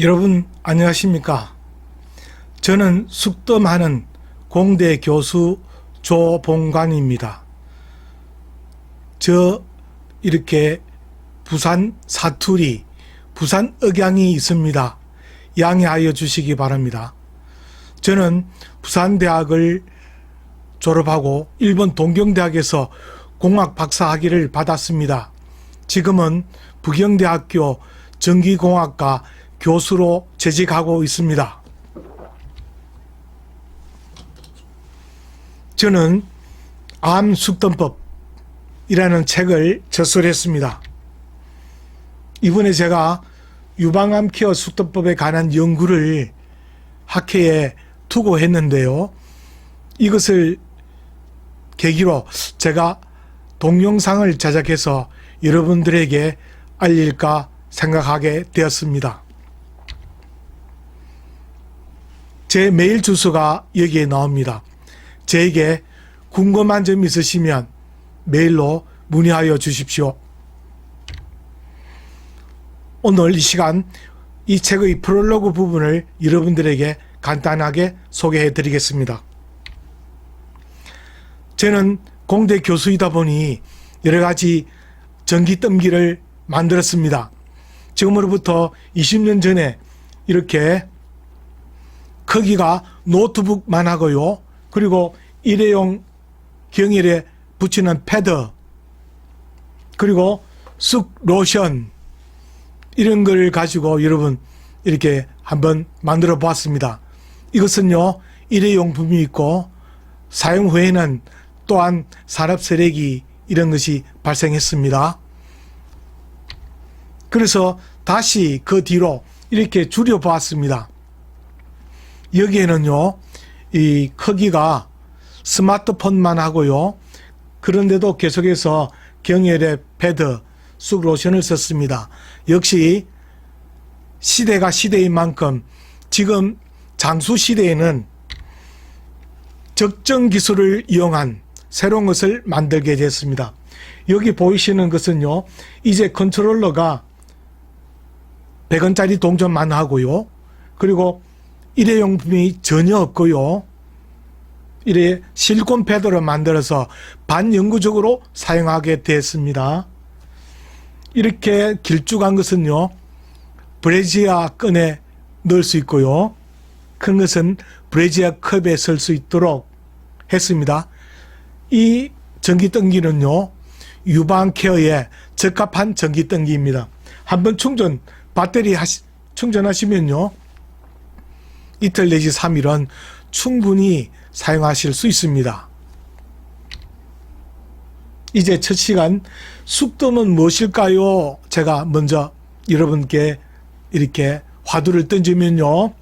여러분 안녕하십니까? 저는 숙덤하는 공대 교수 조봉관입니다. 저 이렇게 부산 사투리, 부산 억양이 있습니다. 양해하여 주시기 바랍니다. 저는 부산대학을 졸업하고 일본 동경대학에서 공학 박사 학위를 받았습니다. 지금은 부경대학교 전기공학과 교수로 재직하고 있습니다. 저는 암숙덤법이라는 책을 저술했습니다. 이번에 제가 유방암 케어 숙덤법에 관한 연구를 학회에 투고했는데요. 이것을 계기로 제가 동영상을 제작해서 여러분들에게 알릴까 생각하게 되었습니다. 제 메일 주소가 여기에 나옵니다. 저에게 궁금한 점 있으시면 메일로 문의하여 주십시오. 오늘 이 시간 이 책의 프롤로그 부분을 여러분들에게 간단하게 소개해 드리겠습니다. 저는 공대 교수이다 보니 여러 가지 전기뜸기를 만들었습니다. 지금으로부터 20년 전에 이렇게 크기가 노트북만 하고요. 그리고 일회용 경일에 붙이는 패드, 그리고 쑥 로션, 이런 걸 가지고 여러분 이렇게 한번 만들어 보았습니다. 이것은요, 일회용품이 있고 사용 후에는 또한 산업 쓰레기 이런 것이 발생했습니다. 그래서 다시 그 뒤로 이렇게 줄여 보았습니다. 여기에는요, 이 크기가 스마트폰만 하고요. 그런데도 계속해서 경혈의 패드, 쑥 로션을 썼습니다. 역시 시대가 시대인 만큼 지금 장수 시대에는 적정 기술을 이용한 새로운 것을 만들게 됐습니다. 여기 보이시는 것은요, 이제 컨트롤러가 100원짜리 동전만 하고요. 그리고 일회용품이 전혀 없고요. 이래 실리콘 패드로 만들어서 반영구적으로 사용하게 됐습니다. 이렇게 길쭉한 것은요, 브레지아 끈에 넣을 수 있고요. 큰 것은 브레지아 컵에 쓸 수 있도록 했습니다. 이 전기등기는요, 유방 케어에 적합한 전기등기입니다. 한번 충전, 배터리 하시, 충전하시면요, 이틀 내지 3일은 충분히 사용하실 수 있습니다. 이제 첫 시간 숙덤은 무엇일까요? 제가 먼저 여러분께 이렇게 화두를 던지면요.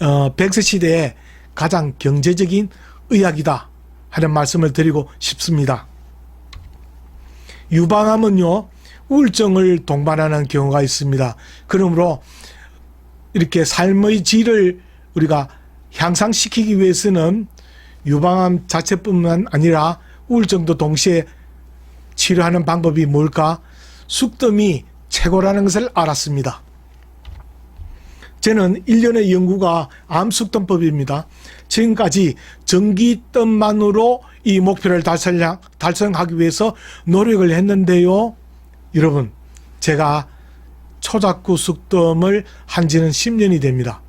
어, 백세 시대에 가장 경제적인 의학이다 하는 말씀을 드리고 싶습니다. 유방암은요, 우울증을 동반하는 경우가 있습니다. 그러므로 이렇게 삶의 질을 우리가 향상시키기 위해서는 유방암 자체뿐만 아니라 우울증도 동시에 치료하는 방법이 뭘까? 숙덤이 최고라는 것을 알았습니다. 저는 1년의 연구가 암숙덤법입니다. 지금까지 전기뜸만으로 이 목표를 달성, 달성하기 위해서 노력을 했는데요. 여러분, 제가 초작구 숙덤을 한 지는 10년이 됩니다.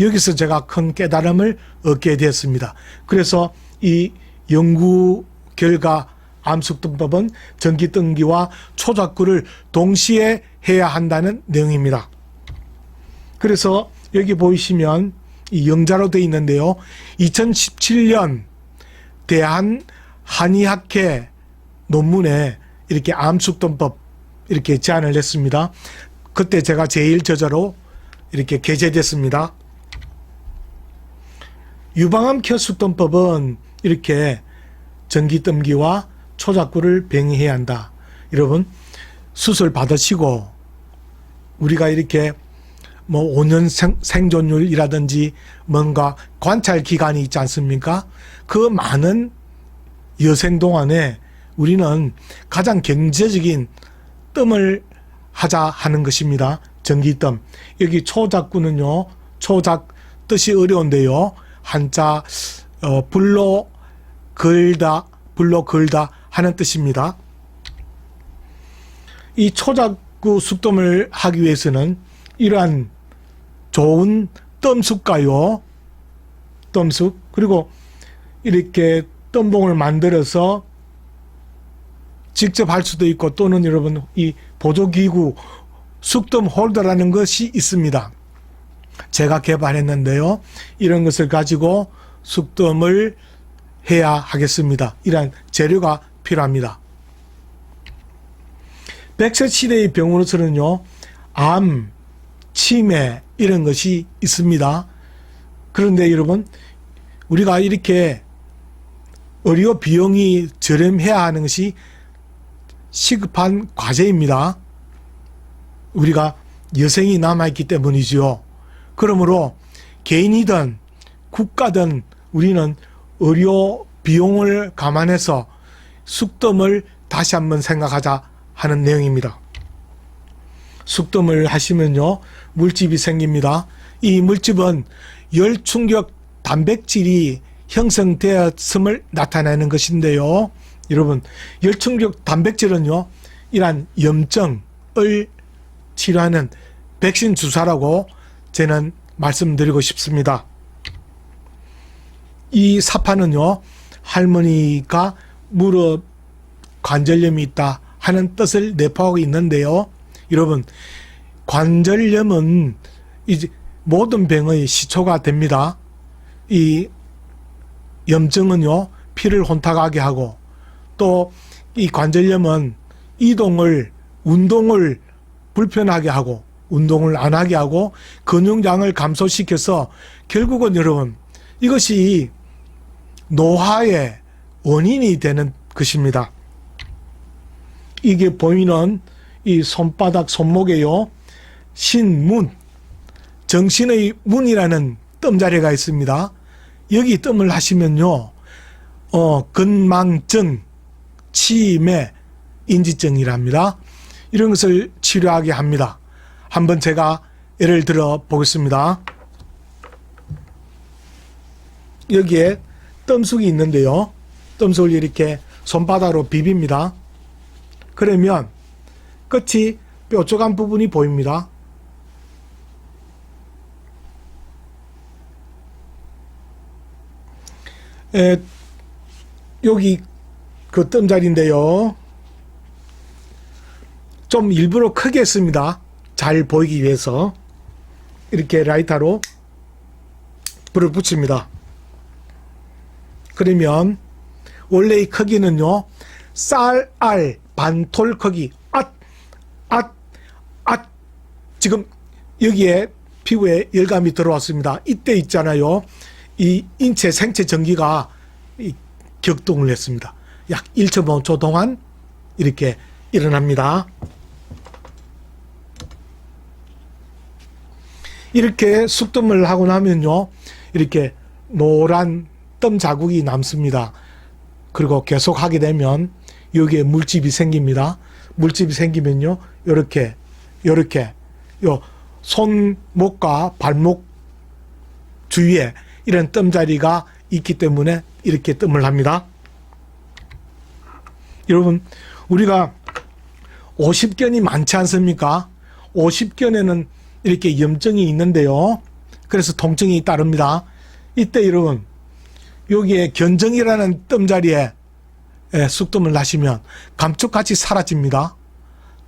여기서 제가 큰 깨달음을 얻게 되었습니다. 그래서 이 연구 결과 암숙등법은 전기등기와 초작구를 동시에 해야 한다는 내용입니다. 그래서 여기 보이시면 이 영자로 되어 있는데요. 2017년 대한 한의학회 논문에 이렇게 암숙돈법 이렇게 제안을 했습니다. 그때 제가 제일 저자로 이렇게 게재됐습니다. 유방암 케어숙돈법은 이렇게 전기뜸기와 초작구를 병행해야 한다. 여러분 수술 받으시고 우리가 이렇게 뭐 5년 생, 생존율이라든지 뭔가 관찰 기간이 있지 않습니까? 그 많은 여생 동안에 우리는 가장 경제적인 뜸을 하자 하는 것입니다. 전기뜸. 여기 초작구는요. 초작 뜻이 어려운데요. 한자 어, 불로 걸다 불로 걸다 하는 뜻입니다. 이 초작구 숙돔을 하기 위해서는 이러한 좋은 뜸숙가요. 뜸숙 그리고 이렇게 뜸봉을 만들어서 직접 할 수도 있고 또는 여러분 이 보조기구 숙덤 홀더라는 것이 있습니다. 제가 개발했는데요. 이런 것을 가지고 숙덤을 해야 하겠습니다. 이러한 재료가 필요합니다. 백세 시대의 병으로서는요, 암, 치매 이런 것이 있습니다. 그런데 여러분, 우리가 이렇게 의료 비용이 저렴해야 하는 것이 시급한 과제입니다. 우리가 여생이 남아있기 때문이지요. 그러므로 개인이든 국가든 우리는 의료 비용을 감안해서 숙덤을 다시 한번 생각하자 하는 내용입니다. 숙덤을 하시면요, 물집이 생깁니다. 이 물집은 열 충격 단백질이 형성되었음을 나타내는 것인데요. 여러분, 열충격 단백질은요, 이러한 염증을 치료하는 백신 주사라고 저는 말씀드리고 싶습니다. 이 사파는요, 할머니가 무릎 관절염이 있다 하는 뜻을 내포하고 있는데요. 여러분, 관절염은 이제 모든 병의 시초가 됩니다. 이 염증은요, 피를 혼탁하게 하고 또 이 관절염은 이동을, 운동을 불편하게 하고 운동을 안 하게 하고 근육량을 감소시켜서 결국은 여러분 이것이 노화의 원인이 되는 것입니다. 이게 보이는 이 손바닥 손목에요. 신문, 정신의 문이라는 뜸자리가 있습니다. 여기 뜸을 하시면요. 어, 근망증, 치매, 인지증이랍니다. 이런 것을 치료하게 합니다. 한번 제가 예를 들어 보겠습니다. 여기에 뜸숙이 있는데요. 뜸숙을 이렇게 손바닥으로 비빕니다. 그러면 끝이 뾰족한 부분이 보입니다. 에, 여기 그 뜸자리인데요. 좀 일부러 크게 했습니다. 잘 보이기 위해서. 이렇게 라이터로 불을 붙입니다. 그러면 원래의 크기는요. 쌀, 알, 반톨 크기. 앗, 앗, 앗. 지금 여기에 피부에 열감이 들어왔습니다. 이때 있잖아요. 이 인체 생체 전기가 이 격동을 했습니다. 약 1.5초 동안 이렇게 일어납니다. 이렇게 숙덤을 하고 나면요. 이렇게 노란 뜸 자국이 남습니다. 그리고 계속 하게 되면 여기에 물집이 생깁니다. 물집이 생기면요. 요렇게 요렇게 요 손목과 발목 주위에 이런 뜸 자리가 있기 때문에 이렇게 뜸을 합니다. 여러분, 우리가 50견이 많지 않습니까? 50견에는 이렇게 염증이 있는데요. 그래서 통증이 따릅니다. 이때 여러분, 여기에 견정이라는 뜸자리에 예, 숙덤을 나시면 감쪽같이 사라집니다.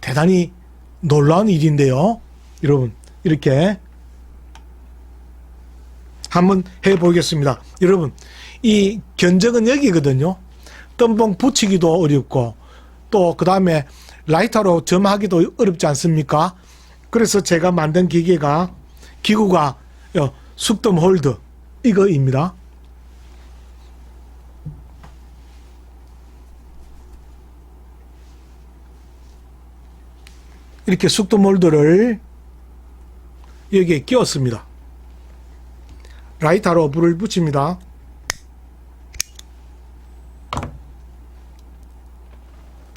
대단히 놀라운 일인데요. 여러분, 이렇게 한번 해보겠습니다. 여러분, 이 견적은 여기거든요. 뜸봉 붙이기도 어렵고, 또 그 다음에 라이터로 점하기도 어렵지 않습니까? 그래서 제가 만든 기계가, 기구가 어, 숙덤 홀드, 이거입니다. 이렇게 숙덤 홀드를 여기에 끼웠습니다. 라이터로 불을 붙입니다.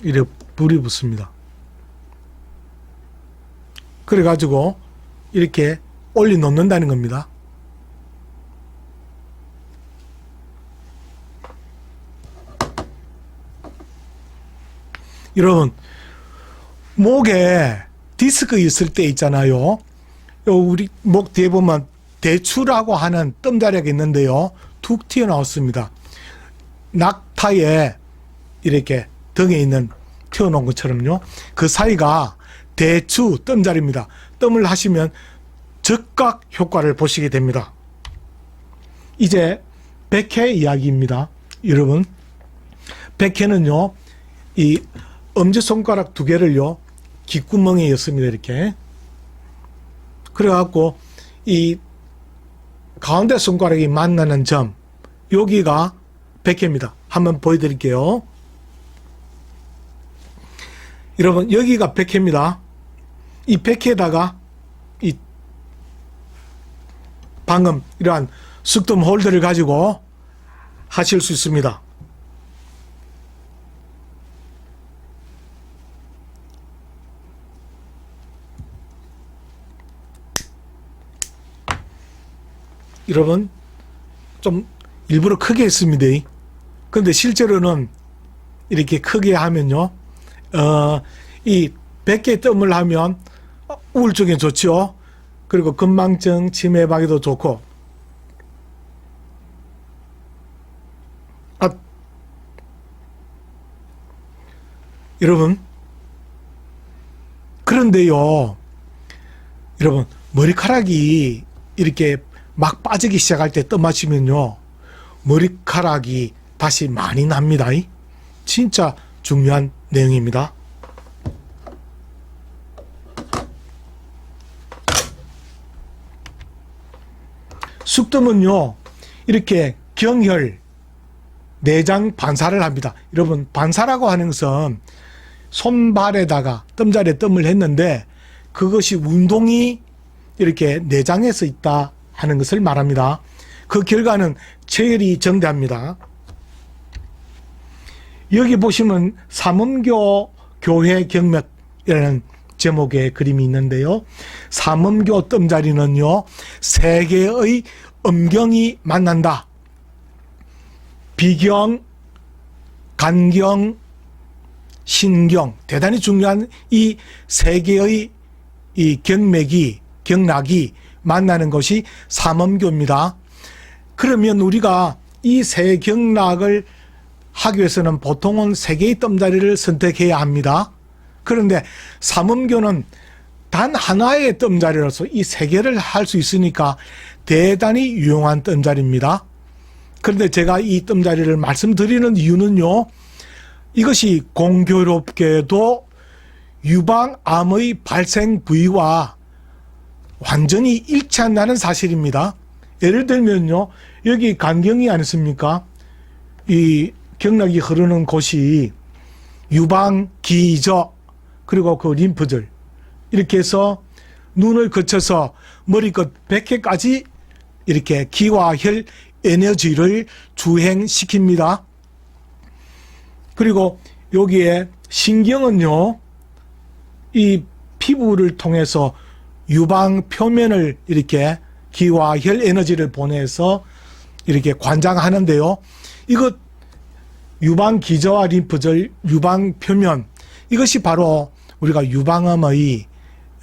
이렇게 불이 붙습니다. 그래 가지고 이렇게 올려 놓는다는 겁니다. 여러분, 목에 디스크 있을 때 있잖아요. 요 우리 목 뒤에 보면 대추라고 하는 뜸자리가 있는데요. 툭 튀어나왔습니다. 낙타에 이렇게 등에 있는 튀어나온 것처럼요. 그 사이가 대추 뜸자리입니다. 뜸을 하시면 즉각 효과를 보시게 됩니다. 이제 백회 이야기입니다. 여러분, 백회는요, 이 엄지손가락 두 개를요, 귓구멍에 였습니다. 이렇게. 그래갖고, 이 가운데 손가락이 만나는 점, 여기가 백회입니다. 한번 보여드릴게요. 여러분, 여기가 백회입니다. 이 백회에다가, 이, 방금 이러한 숙덤 홀더를 가지고 하실 수 있습니다. 여러분 좀 일부러 크게 했습니다. 근데 실제로는 이렇게 크게 하면요. 어, 이 100개 뜸을 하면 우울증에 좋죠. 그리고 건망증, 치매박에도 좋고. 아, 여러분. 그런데요. 여러분, 머리카락이 이렇게 막 빠지기 시작할 때 떠마시면요. 머리카락이 다시 많이 납니다. 진짜 중요한 내용입니다. 숙덤은요, 이렇게 경혈, 내장 반사를 합니다. 여러분, 반사라고 하는 것은 손발에다가 뜸자리에 뜸을 했는데 그것이 운동이 이렇게 내장에서 있다 하는 것을 말합니다. 그 결과는 체열이 정대합니다. 여기 보시면 삼음교 교회 경맥이라는 제목의 그림이 있는데요. 삼음교 뜸자리는요, 세 개의 음경이 만난다. 비경, 간경, 신경, 대단히 중요한 이 세 개의 이 경맥이, 경락이 만나는 것이 삼음교입니다. 그러면 우리가 이 세 경락을 위해서는 보통은 세 개의 뜸자리를 선택해야 합니다. 그런데 삼음교는 단 하나의 뜸자리로서 이 세 개를 할 수 있으니까 대단히 유용한 뜸자리입니다. 그런데 제가 이 뜸자리를 말씀드리는 이유는요, 이것이 공교롭게도 유방암의 발생 부위와 완전히 일치한다는 사실입니다. 예를 들면요, 여기 간경이 아니습니까? 이 경락이 흐르는 곳이 유방, 기저, 그리고 그 림프절. 이렇게 해서 눈을 거쳐서 머리끝 백회까지 이렇게 기와 혈 에너지를 주행시킵니다. 그리고 여기에 신경은요, 이 피부를 통해서 유방 표면을 이렇게 기와 혈 에너지를 보내서 이렇게 관장하는데요. 이것 유방 기저와 림프절, 유방 표면 이것이 바로 우리가 유방암의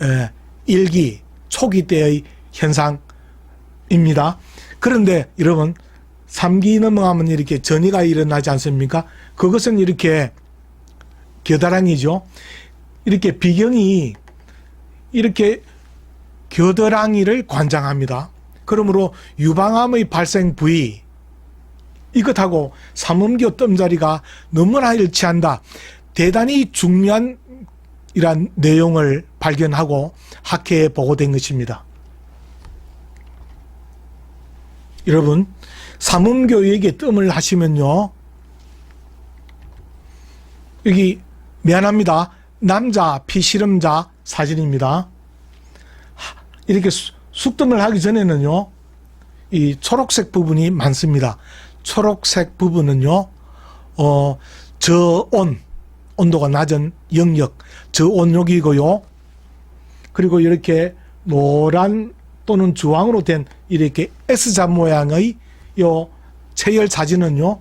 에, 일기 초기 때의 현상입니다. 그런데 여러분 3기 넘어가면 이렇게 전이가 일어나지 않습니까? 그것은 이렇게 겨드랑이죠. 이렇게 비경이 이렇게 겨드랑이를 관장합니다. 그러므로 유방암의 발생 부위 이것하고 삼음교 뜸자리가 너무나 일치한다. 대단히 중요한 이란 내용을 발견하고 학회에 보고된 것입니다. 여러분, 삼음교에게 뜸을 하시면요. 여기 미안합니다. 남자 피실험자 사진입니다. 이렇게 숙덤을 하기 전에는요. 이 초록색 부분이 많습니다. 초록색 부분은요. 어, 저온 온도가 낮은 영역 저온역이고요. 그리고 이렇게 노란 또는 주황으로 된 이렇게 S자 모양의 요 체열 사진은요.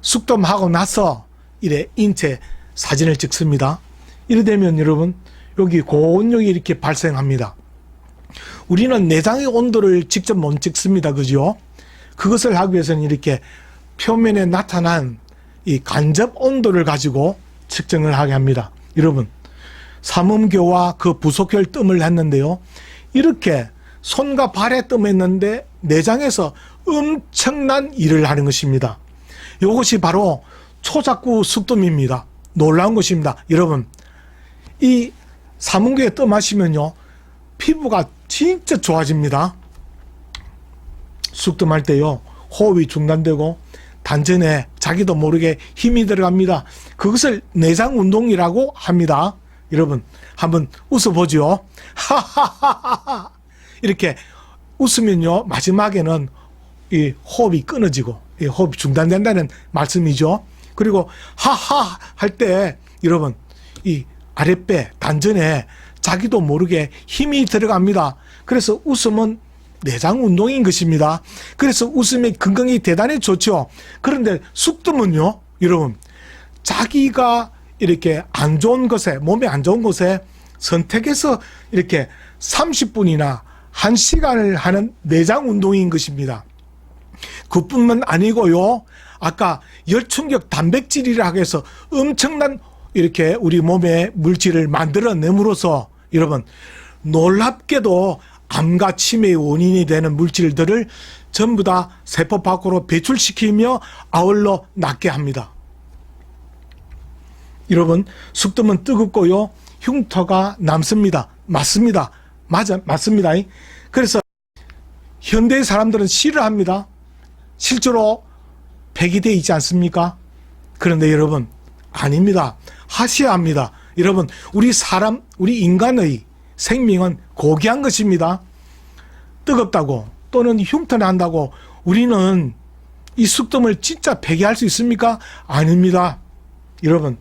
숙덤하고 나서 이래 인체 사진을 찍습니다. 이래 되면 여러분 여기 고온력이 이렇게 발생합니다. 우리는 내장의 온도를 직접 못 찍습니다. 그죠? 그것을 하기 위해서는 이렇게 표면에 나타난 이 간접 온도를 가지고 측정을 하게 합니다. 여러분, 삼음교와 그 부속혈 뜸을 했는데요. 이렇게 손과 발에 뜸했는데 내장에서 엄청난 일을 하는 것입니다. 이것이 바로 초작구 숙뜸입니다. 놀라운 것입니다. 여러분, 이 삼음교에 뜸하시면요. 피부가 진짜 좋아집니다. 숙뜸할 때요. 호흡이 중단되고 단전에 자기도 모르게 힘이 들어갑니다. 그것을 내장 운동이라고 합니다. 여러분, 한번 웃어보죠. 하하하하. 이렇게 웃으면요. 마지막에는 이 호흡이 끊어지고 이 호흡이 중단된다는 말씀이죠. 그리고 하하 할 때 여러분 이 아랫배 단전에 자기도 모르게 힘이 들어갑니다. 그래서 웃음은 내장 운동인 것입니다. 그래서 웃음이 건강이 대단히 좋죠. 그런데 숙뜸은요, 여러분, 자기가 이렇게 안 좋은 것에, 몸에 안 좋은 것에 선택해서 이렇게 30분이나 1시간을 하는 내장 운동인 것입니다. 그뿐만 아니고요. 아까 열충격 단백질이라 해서 엄청난 이렇게 우리 몸에 물질을 만들어냄으로써 여러분 놀랍게도 암과 치매의 원인이 되는 물질들을 전부 다 세포 밖으로 배출시키며 아울러 낫게 합니다. 여러분 숙뜸은 뜨겁고요 흉터가 남습니다. 맞습니다. 맞아 맞습니다. 그래서 현대 사람들은 싫어합니다. 실제로 폐기돼 있지 않습니까? 그런데 여러분 아닙니다. 하셔야 합니다. 여러분 우리 사람 우리 인간의 생명은 고귀한 것입니다. 뜨겁다고 또는 흉터 난다고 우리는 이 숙덤을 진짜 폐기할 수 있습니까? 아닙니다. 여러분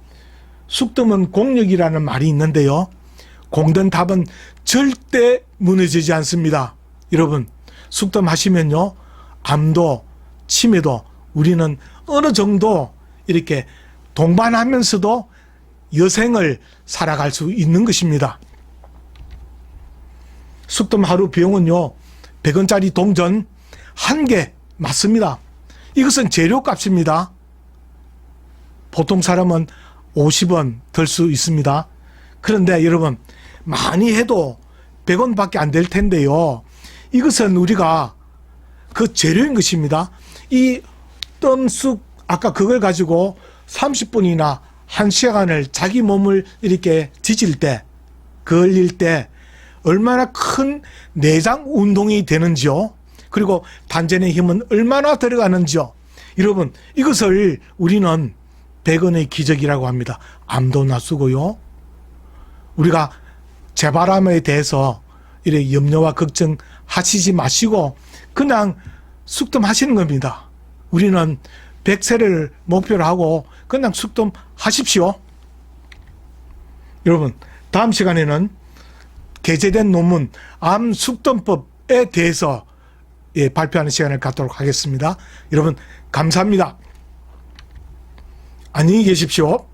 숙덤은 공력이라는 말이 있는데요. 공든 답은 절대 무너지지 않습니다. 여러분 숙덤 하시면요. 암도 치매도 우리는 어느 정도 이렇게 동반하면서도 여생을 살아갈 수 있는 것입니다. 숙덤 하루 비용은요, 100원짜리 동전 한 개 맞습니다. 이것은 재료값입니다. 보통 사람은 50원 들 수 있습니다. 그런데 여러분, 많이 해도 100원 밖에 안 될 텐데요. 이것은 우리가 그 재료인 것입니다. 이 뜸쑥, 아까 그걸 가지고 30분이나 1시간을 자기 몸을 이렇게 지질 때, 걸릴 때, 얼마나 큰 내장 운동이 되는지요. 그리고 단전의 힘은 얼마나 들어가는지요. 여러분, 이것을 우리는 백원의 기적이라고 합니다. 암도 낯수고요. 우리가 재바람에 대해서 이래 염려와 걱정 하시지 마시고 그냥 숙덤하시는 겁니다. 우리는 백세를 목표로 하고 그냥 숙덤하십시오. 여러분, 다음 시간에는 게재된 논문 암 숙덤법에 대해서 예, 발표하는 시간을 갖도록 하겠습니다. 여러분 감사합니다. 안녕히 계십시오.